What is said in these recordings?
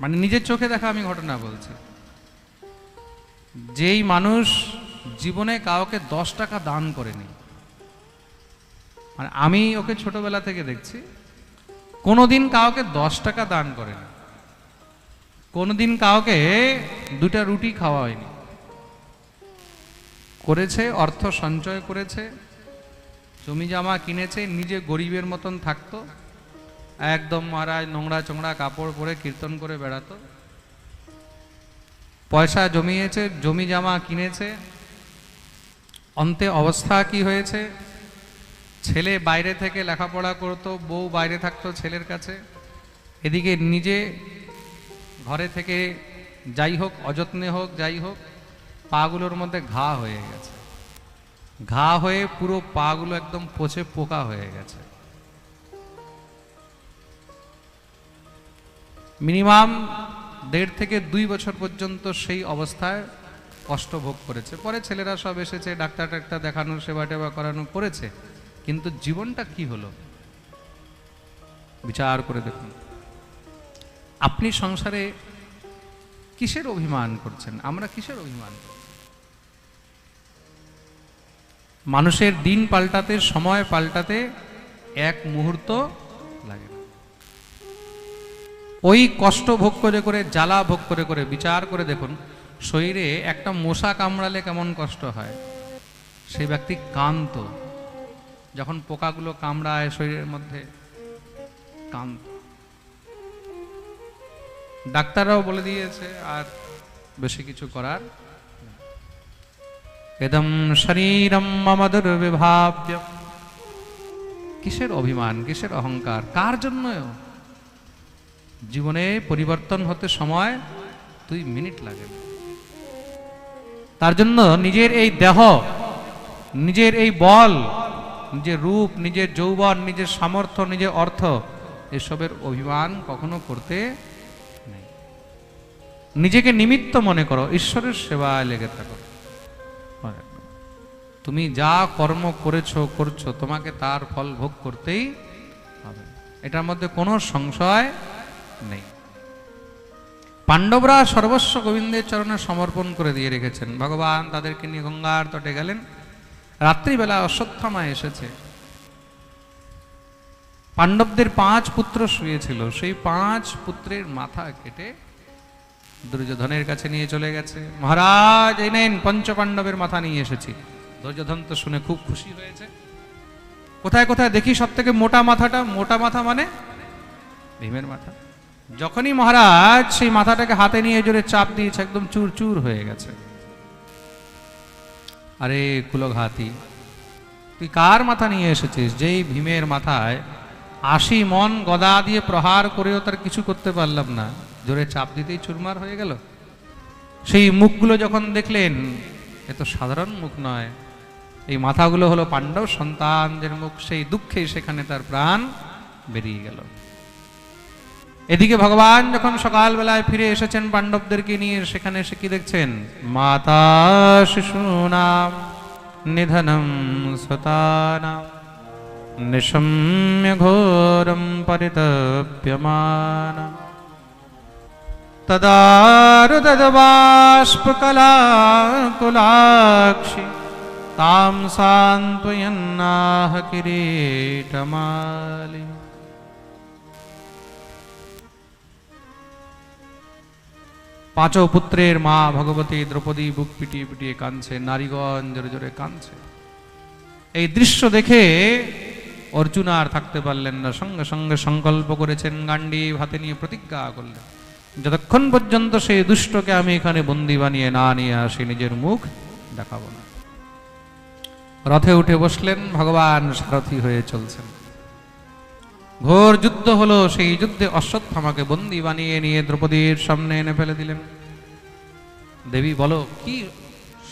মানে নিজের চোখে দেখা আমি ঘটনা বলছি। যেই মানুষ জীবনে কাউকে দশ টাকা দান করেনি মানে আমি ওকে ছোটবেলা থেকে দেখছি, কোনোদিন কাউকে দশ টাকা দান করেনি। কোনোদিন কাউকে দুটা রুটি খাওয়া হয়নি করেছে, অর্থ সঞ্চয় করেছে, জমি জামা কিনেছে, নিজে গরিবের মতন থাকতো। একদম মহারাজ নোংরা চোংরা কাপড় পরে কীর্তন করে বেড়াতো। পয়সা জমিয়েছে, জমি জামা কিনেছে, অন্তে অবস্থা কি হয়েছে? ছেলে বাইরে থেকে লেখাপড়া করতো, বউ বাইরে থাকতো ছেলের কাছে। এদিকে নিজে ঘরে থেকে যাই হোক, অযত্নে হোক, যাই হোক, পাগুলোর মধ্যে ঘা হয়ে গেছে। ঘা হয়ে পুরো পাগুলো একদম পচে পোকা হয়ে গেছে। মিনিমাম দেড় থেকে দুই বছর পর্যন্ত সেই অবস্থায় কষ্ট ভোগ করেছে। পরে ছেলেরা সব এসেছে, ডাক্তার টাক্তার দেখানো, সেবা টেবা করানো করেছে। কিন্তু জীবনটা কি হলো? বিচার করে দেখুন। আপনি সংসারে কিসের অভিমান করছেন? আমরা কিসের অভিমান? মানুষের দিন পাল্টাতে, সময় পাল্টাতে এক মুহূর্ত লাগে না। ওই কষ্ট ভোগ করে করে, জ্বালা ভোগ করে করে বিচার করে দেখুন, শরীরে একটা মশা কামড়ালে কেমন কষ্ট হয়? সেই ব্যক্তি কান্ত যখন পোকাগুলো কামড়ায় শরীরের মধ্যে কান্ত ডাক্তাররাও বলে দিয়েছে, আর বেশি কিছু করার এদম শরীরম মম দুর্বিভাব্য কিসের অভিমান, কিসের অহংকার? কার জন্য জীবনে পরিবর্তন হতে সময় দুই মিনিট লাগে। তার জন্য নিজের এই দেহ, নিজের এই বল, নিজের রূপ, নিজের যৌবন, নিজের সামর্থ্য, নিজের অর্থ, এসবের অভিমান কখনো করতে নেই। নিজেকে নিমিত্ত মনে করো, ঈশ্বরের সেবায় লেগে থাকো। তুমি যা কর্ম করেছ, করছ, তোমাকে তার ফল ভোগ করতেই হবে। এটার মধ্যে কোনো সংশয় নেই। পাণ্ডবরা সর্বস্ব গোবিন্দের চরণে সমর্পণ করে দিয়ে রেখেছেন। ভগবান তাদেরকে নিয়ে গঙ্গার তটে গেলেন। রাত্রিবেলা অশ্বত্থামা এসেছে। পাণ্ডবদের পাঁচ পুত্র শুয়েছিল। সেই পাঁচ পুত্রের মাথা কেটে দুর্যোধনের কাছে নিয়ে চলে গেছে। মহারাজ, এই নেন পঞ্চ পাণ্ডবের মাথা নিয়ে এসেছি। দুর্যোধন তো শুনে খুব খুশি হয়েছে। কোথায় কোথায়? দেখি সব থেকে মোটা মাথাটা। মোটা মাথা মানে? ভীমের মাথা। যখনই মহারাজ সেই মাথাটাকে হাতে নিয়ে জোরে চাপ দিয়েছে, একদম চুর চুর হয়ে গেছে। আরে কুলঘাতি, তুই কার মাথা নিয়ে এসেছিস? যেই ভীমের মাথায় আশি মন গদা দিয়ে প্রহার করেও তার কিছু করতে পারলাম না। জোরে চাপ দিতেই চুরমার হয়ে গেল। সেই মুখগুলো যখন দেখলেন, এ তো সাধারণ মুখ নয়। এই মাথাগুলো হলো পাণ্ডব সন্তানদের মুখ। সেই দুঃখে সেখানে তার প্রাণ বেরিয়ে গেল। এদিকে ভগবান যখন সকালবেলায় ফিরে এসেছেন পাণ্ডবদেরকে নিয়ে, সেখানে এসে কি দেখছেন? মাতা শিশুনাম, নিধনম সতানাম নিশম্য ঘোরম পরিতপ্যমান তদারুদবাষ্পকলাকুলাক্ষি তাম সান্ত্বয়ন্নাহ কিരീটমালি পাঁচও পুত্রের মা ভগবতী দ্রৌপদী বুক পিটিয়ে পিটিয়ে কাঁদছে, নারীগণ জোরে জোরে কাঁদছে। এই দৃশ্য দেখে অর্জুন আর থাকতে পারলেন না। সঙ্গে সঙ্গে সংকল্প করেছেন গান্ডি হাতে নিয়ে প্রতিজ্ঞা করলেন। যতক্ষণ পর্যন্ত সেই দুষ্টকে আমি এখানে বন্দি বানিয়ে না নিয়ে আসি, নিজের মুখ দেখাবো না। রথে উঠে বসলেন, ভগবান সারথি হয়ে চলছেন। ঘোর যুদ্ধ হলো, সেই যুদ্ধে অশ্বত্থামাকে বন্দি বানিয়ে নিয়ে দ্রৌপদীর সামনে এনে ফেলে দিলেন। দেবী, বলো, কি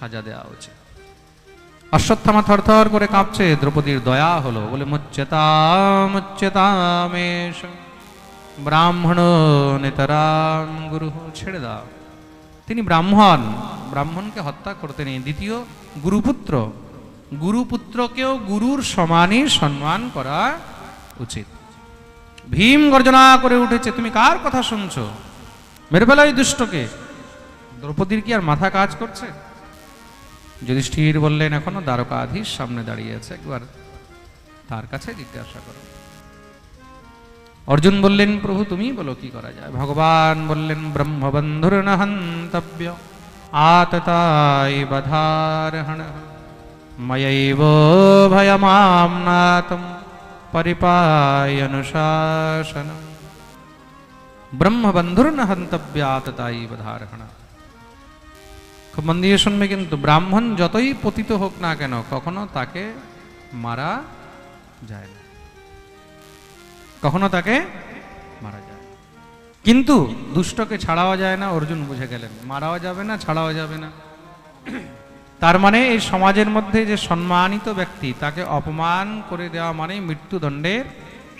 সাজা দেওয়া উচিত? অশ্বত্থামা থরথর করে কাঁপছে, দ্রৌপদীর দয়া হলো বলে মুচ্যতা মুচ্যতামেশ ব্রাহ্মণ নেতারাম, গুরু ছেড়ে দাও। তিনি ব্রাহ্মণ, ব্রাহ্মণকে হত্যা করতে নেই। দ্বিতীয়, গুরুপুত্র। গুরুপুত্রকেও গুরুর সমানই সম্মান করা উচিত। ভীম গর্জনা করে উঠেছে, তুমি কার কথা শুনছো? মেরে ফেলা ওই দুষ্টকে, দ্রৌপদীর কি আর মাথা কাজ করছে? যুধিষ্ঠির বললেন, এখনও দ্বারকাধীশ সামনে দাঁড়িয়ে আছে, একবার তার কাছে জিজ্ঞাসা করো। অর্জুন বললেন, প্রভু, তুমি বলো, কি করা যায়? ভগবান বললেন ব্রহ্মবন্ধুর হন্তব্য আততাই বধারহণ, ময়ৈব ভয়মামনাতম। পরিপায়নুশাসন ব্রহ্মবন্ধুর হন্তব্য আততাই বধারহণ খুব মন দিয়ে শুনবে কিন্তু ব্রাহ্মণ যতই পতিত হোক না কেন কখনো তাকে মারা যায় না কখনো তাকে মারা যায় কিন্তু দুষ্টকে ছাড়াও যায় না অর্জুন বুঝে গেলেন মারাও যাবে না ছাড়াও যাবে না তার মানে এই সমাজের মধ্যে যে সম্মানিত ব্যক্তি, তাকে অপমান করে দেওয়া মানে মৃত্যুদণ্ডের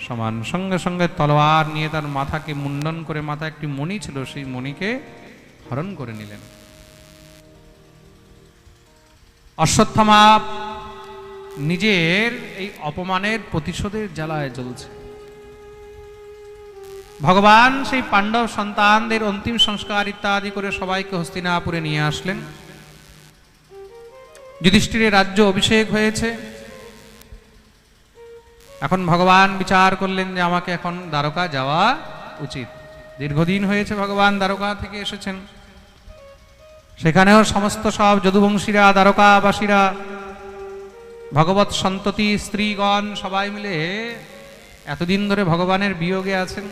সমান। সঙ্গে সঙ্গে তলোয়ার নিয়ে তার মাথাকে মুন্ডন করে মাথা একটি মণি ছিল, সেই মণিকে হরণ করে নিলেন। অশ্বত্থামা নিজের এই অপমানের প্রতিশোধের জ্বালায় জ্বলছে। ভগবান সেই পাণ্ডব সন্তানদের অন্তিম সংস্কার ইত্যাদি করে সবাইকে হস্তিনাপুরে নিয়ে আসলেন। যুধিষ্ঠিরের রাজ্য অভিষেক হয়েছে। এখন ভগবান বিচার করলেন যে আমাকে এখন দ্বারকা যাওয়া উচিত। দীর্ঘদিন হয়েছে ভগবান দ্বারকা থেকে এসেছেন। সেখানেও সমস্ত সব যদুবংশীরা, দ্বারকাবাসীরা ভগবত সন্ততি, স্ত্রীগণ সবাই মিলে এতদিন ধরে ভগবানের বিয়োগে আছেন।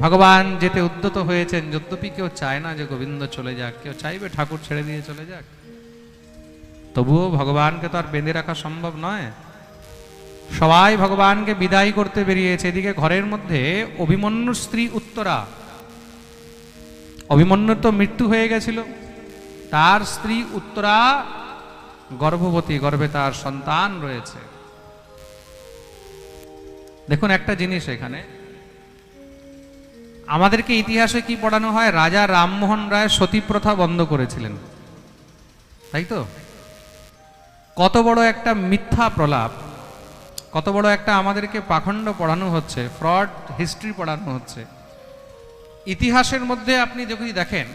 ভগবান যেতে উদ্যত হয়েছেন। যদ্যপি কেউ চায় না যে গোবিন্দ চলে যাক, কেউ চাইবে ঠাকুর ছেড়ে দিয়ে চলে যাক। তবুও ভগবানকে তো আর বেঁধে রাখা সম্ভব নয়। সবাই ভগবানকে বিদায় করতে বেরিয়েছে। এদিকে ঘরের মধ্যে অভিমন্যুর স্ত্রী উত্তরা। অভিমন্যুর তো মৃত্যু হয়ে গেছিল। তার স্ত্রী উত্তরা গর্ভবতী, গর্ভে তার সন্তান রয়েছে। দেখুন একটা জিনিস এখানে। আমাদেরকে ইতিহাসে কি পড়ানো হয়? রাজা রামমোহন রায় সতী প্রথা বন্ধ করেছিলেন। তাই তো? কত বড় একটা মিথ্যা প্রলাপ, কত বড় একটা আমাদেরকে পাখণ্ড পড়ানো হচ্ছে, ফ্রড হিস্ট্রি পড়ানো হচ্ছে। ইতিহাসের মধ্যে আপনি যদি দেখেন,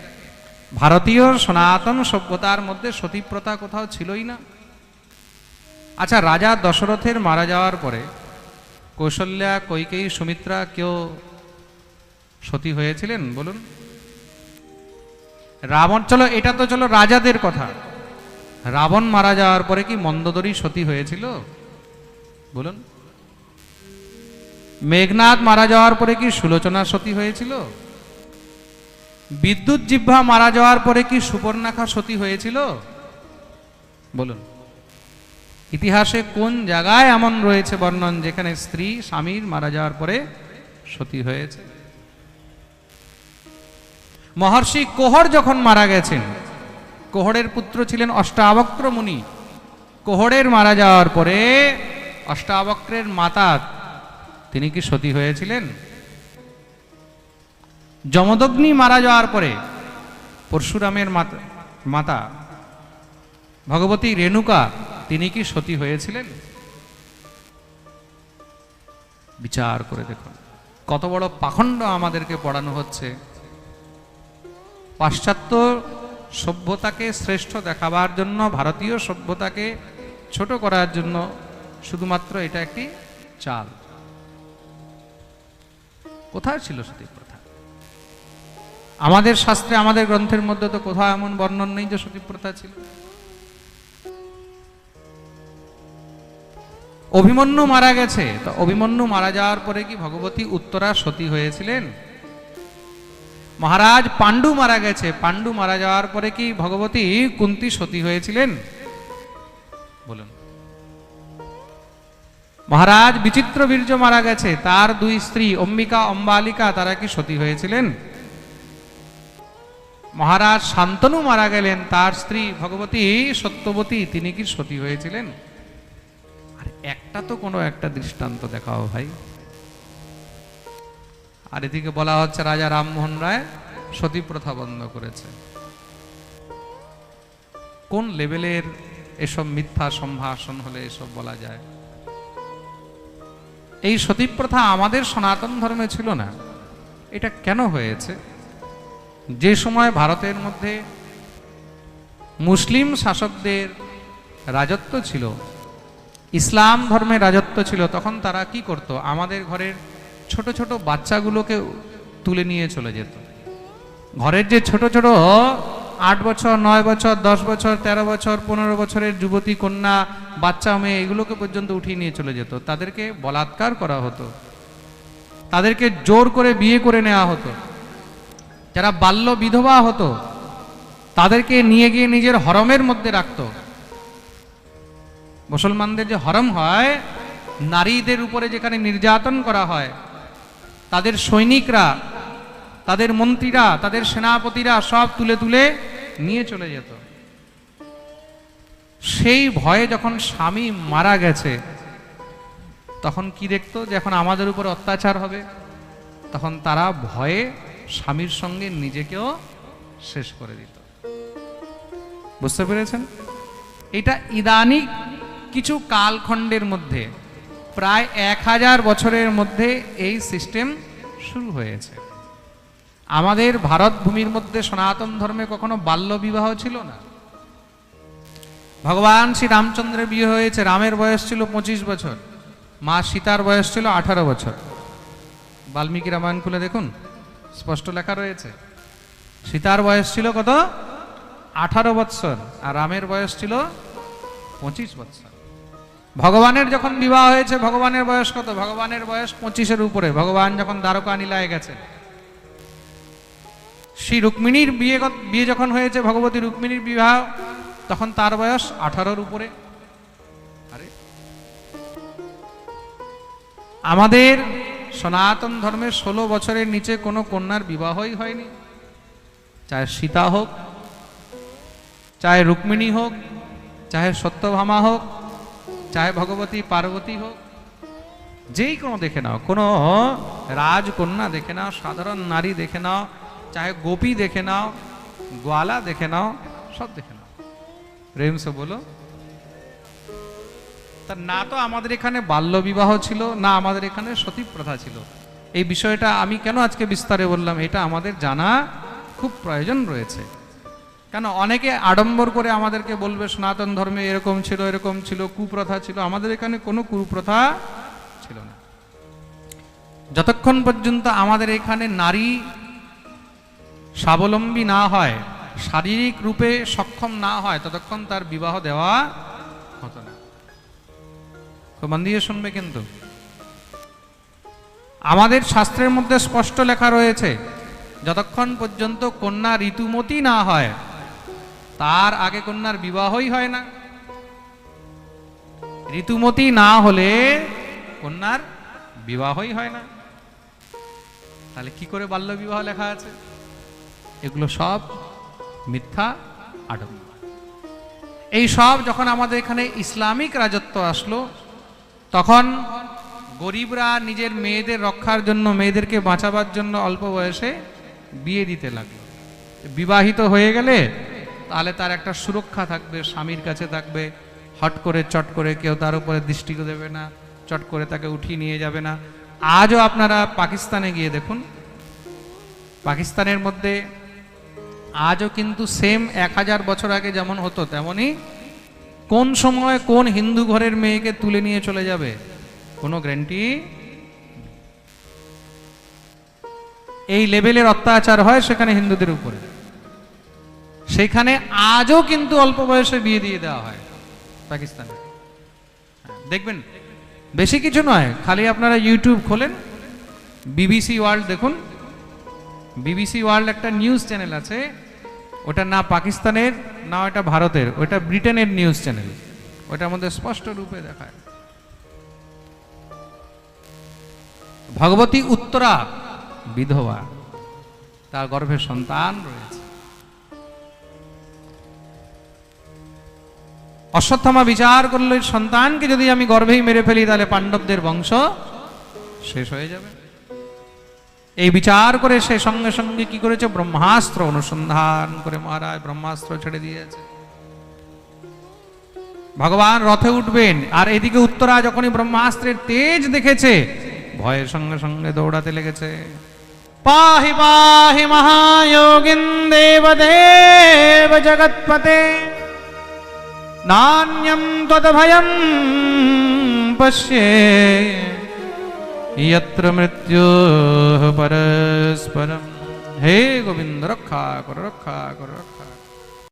ভারতীয় সনাতন সভ্যতার মধ্যে সতীপ্রথা কোথাও ছিলই না। আচ্ছা রাজা দশরথের মারা যাওয়ার পরে কৌশল্যা, কৈকেয়ী, সুমিত্রা কেউ সতী হয়েছিলেন? বলুন। রাবণ চলো, এটা তো চলো রাজাদের কথা। রাবণ মারা যাওয়ার পরে কি মন্দোদরী সতী হয়েছিল? বলুন। মেঘনাথ মারা যাওয়ার পরে কি সুলোচনা সতী হয়েছিল? বিদ্যুৎ জিহ্বা মারা যাওয়ার পরে কি সুপর্ণাখা সতী হয়েছিল? বলুন। ইতিহাসে কোন জায়গায় এমন রয়েছে বর্ণন যেখানে স্ত্রী, স্বামীর মারা যাওয়ার পরে সতী হয়েছে? মহর্ষি কোহর যখন মারা গেছেন কোহরের পুত্র ছিলেন অষ্টাবক্র মুনি। কোহরের মারা যাওয়ার পরে অষ্টাবক্রের মাতা তিনি কি সতী হয়েছিলেন? যমদগ্নি মারা যাওয়ার পরে পরশুরামের মাতা মাতা ভগবতী রেণুকা তিনি কি সতী হয়েছিলেন? বিচার করে দেখুন। কত বড় পাখণ্ড আমাদেরকে পড়ানো হচ্ছে। পাশ্চাত্য সভ্যতাকে শ্রেষ্ঠ দেখাবার জন্য, ভারতীয় সভ্যতাকে ছোট করার জন্য শুধুমাত্র এটা একটি চাল। কোথায় ছিল সতী প্রথা? আমাদের শাস্ত্রে, আমাদের গ্রন্থের মধ্যে তো কোথাও এমন বর্ণন নেই যে সতী প্রথা ছিল। অভিমন্যু মারা গেছে। তো অভিমন্যু মারা যাওয়ার পরে কি ভগবতী উত্তরা সতী হয়েছিলেন? মহারাজ পাণ্ডু মারা গেছে। পাণ্ডু মারা যাওয়ার পরে কি ভগবতী কুন্তি সতী হয়েছিলেন? বলুন। মহারাজ বিচিত্র বীর্য মারা গেছে। তার দুই স্ত্রী অম্বিকা, অম্বালিকা, তারা কি সতী হয়েছিলেন? মহারাজ শান্তনু মারা গেলেন। তার স্ত্রী ভগবতী সত্যবতী, তিনি কি সতী হয়েছিলেন? আর একটা তো কোনো একটা দৃষ্টান্ত দেখাও ভাই। আর এদিকে বলা হচ্ছে রাজা রামমোহন রায় সতী প্রথা বন্ধ করেছে। কোন লেভেলের এসব মিথ্যা সম্ভাষণ হলে এসব বলা যায়? এই সতী প্রথা আমাদের সনাতন ধর্মে ছিল না। এটা কেন হয়েছে? যে সময় ভারতের মধ্যে মুসলিম শাসকদের রাজত্ব ছিল, ইসলাম ধর্মের রাজত্ব ছিল, তখন তারা কি করত? আমাদের ঘরের ছোট ছোট বাচ্চাগুলোকে তুলে নিয়ে চলে যেত। ঘরের যে ছোট ছোট, আট বছর, নয় বছর, দশ বছর, তেরো বছর, পনেরো বছরের যুবতী, কন্যা, বাচ্চা, মেয়ে, এগুলোকে পর্যন্ত উঠিয়ে নিয়ে চলে যেত। তাদেরকে বলাৎকার করা হতো। তাদেরকে জোর করে বিয়ে করে নেওয়া হতো। যারা বাল্য বিধবা হতো, তাদেরকে নিয়ে গিয়ে নিজের হরমের মধ্যে রাখতো। মুসলমানদের যে হরম হয়, নারীদের উপরে যেখানে নির্যাতন করা হয় তাদের সৈনিকরা, তাদের মন্ত্রীরা, তাদের সেনাপতিরা সব তুলে তুলে নিয়ে চলে যেত। সেই ভয়ে যখন স্বামী মারা গেছে, তখন কি দেখতো যে এখন আমাদের উপর অত্যাচার হবে? তখন তারা ভয়ে স্বামীর সঙ্গে নিজেকেও শেষ করে দিত। বুঝতে পেরেছেন? এটা ইদানিক কিছু কালখণ্ডের মধ্যে প্রায় এক হাজার বছরের মধ্যে এই সিস্টেম শুরু হয়েছে। আমাদের ভারত ভূমির মধ্যে সনাতন ধর্মে কখনো বাল্য বিবাহ ছিল না। ভগবান শ্রী রামচন্দ্রের বিয়ে হয়েছে, রামের বয়স ছিল পঁচিশ বছর, মা সীতার বয়স ছিল আঠারো বছর। বাল্মীকি রামায়ণ খুলে দেখুন, স্পষ্ট লেখা রয়েছে। সীতার বয়স ছিল কত? আঠারো বৎসর, আর রামের বয়স ছিল পঁচিশ বৎসর। ভগবানের যখন বিবাহ হয়েছে, ভগবানের বয়স কত? ভগবানের বয়স পঁচিশের উপরে। ভগবান যখন দ্বারকা নীলায় গেছে। শ্রী রুক্মিণীর বিয়ে বিয়ে যখন হয়েছে, ভগবতী রুক্মিণীর বিবাহ, তখন তার বয়স আঠারোর উপরে। আরে। আমাদের সনাতন ধর্মের ষোলো বছরের নিচে কোনো কন্যার বিবাহই হয়নি। চাহে সীতা হোক, চাহে রুক্মিণী হোক, চাহে সত্যভামা হোক চাহে ভগবতী পার্বতী হোক যেই কোনো দেখে নাও কোনো রাজকন্যা দেখে নাও সাধারণ নারী দেখে নাও চাহে গোপী দেখে নাও গোয়ালা দেখে নাও সব দেখে নাও প্রেম সে বলো তা না তো আমাদের এখানে বাল্য বিবাহ ছিল না আমাদের এখানে সতী প্রথা ছিল এই বিষয়টা আমি কেন আজকে বিস্তারে বললাম এটা আমাদের জানা খুব প্রয়োজন রয়েছে কেন অনেকে আড়ম্বর করে আমাদেরকে বলবে, সনাতন ধর্মে এরকম ছিল এরকম ছিল, কুপ্রথা ছিল। আমাদের এখানে কোনো কুপ্রথা ছিল না। যতক্ষণ পর্যন্ত আমাদের এখানে নারী স্বাবলম্বী না হয়, শারীরিক রূপে সক্ষম না হয়, ততক্ষণ তার বিবাহ দেওয়া হতো না। খুব শুনবে কিন্তু। আমাদের শাস্ত্রের মধ্যে স্পষ্ট লেখা রয়েছে, যতক্ষণ পর্যন্ত কন্যা ঋতুমতি না হয় তার আগে কন্যার বিবাহই হয় না। ঋতুমতি না হলে কন্যার বিবাহই হয় না। তাহলে কি করে বাল্য বিবাহ লেখা আছে? এগুলো সব মিথ্যা আডম্বর এই সব যখন আমাদের এখানে ইসলামিক রাজত্ব আসলো, তখন গরিবরা নিজের মেয়েদের রক্ষার জন্য, মেয়েদেরকে বাঁচাবার জন্য অল্প বয়সে বিয়ে দিতে লাগল। বিবাহিত হয়ে গেলে তাহলে তার একটা সুরক্ষা থাকবে, স্বামীর কাছে থাকবে। হট করে, চট করে কেউ তার উপরে দৃষ্টি দেবে না, চট করে তাকে উঠিয়ে নিয়ে যাবে না। আজও আপনারা পাকিস্তানে গিয়ে দেখুন। পাকিস্তানের মধ্যে আজও কিন্তু সেম এক হাজার বছর আগে যেমন হতো তেমনই কোন সময় কোন হিন্দু ঘরের মেয়েকে তুলে নিয়ে চলে যাবে, কোনো গ্যারান্টি এই লেভেলের অত্যাচার হয় সেখানে হিন্দুদের উপরে। সেখানে আজও কিন্তু অল্প বয়সে বিয়ে দিয়ে দেওয়া হয় পাকিস্তানে। হ্যাঁ, দেখবেন? বেশি কিছু নয় খালি আপনারা ইউটিউব খোলেন বিবিসি ওয়ার্ল্ড দেখুন। বিবিসি ওয়ার্ল্ড একটা নিউজ চ্যানেল আছে ওটা না পাকিস্তানের না ওটা ভারতের ওটা ব্রিটেনের নিউজ চ্যানেল। ওটার মধ্যে স্পষ্ট রূপে দেখায়। ভগবতী উত্তরা বিধবা তার গর্ভে সন্তান রয়েছে। অশ্বত্থমা বিচার করলে সন্তানকে যদি আমি গর্ভেই মেরে ফেলি, তাহলে পাণ্ডবদের বংশ শেষ হয়ে যাবে। এই বিচার করে সে সঙ্গে সঙ্গে কি করেছে? ব্রহ্মাস্ত্র অনুসন্ধান করে মহারাজ ব্রহ্মাস্ত্র ছেড়ে দিয়েছে। ভগবান রথে উঠবেন, আর এদিকে উত্তরা যখনই ব্রহ্মাস্ত্রের তেজ দেখেছে, ভয়ের সঙ্গে সঙ্গে দৌড়াতে লেগেছে। পাহি পাহি মহায়োগিন দেব দেবদেব জগৎপতে नान्यं त्वदभयं पश्ये। यत्र मृत्योः परस्परं हे गोविन्द रक्षा कुरु रक्षा कुरु रक्षा।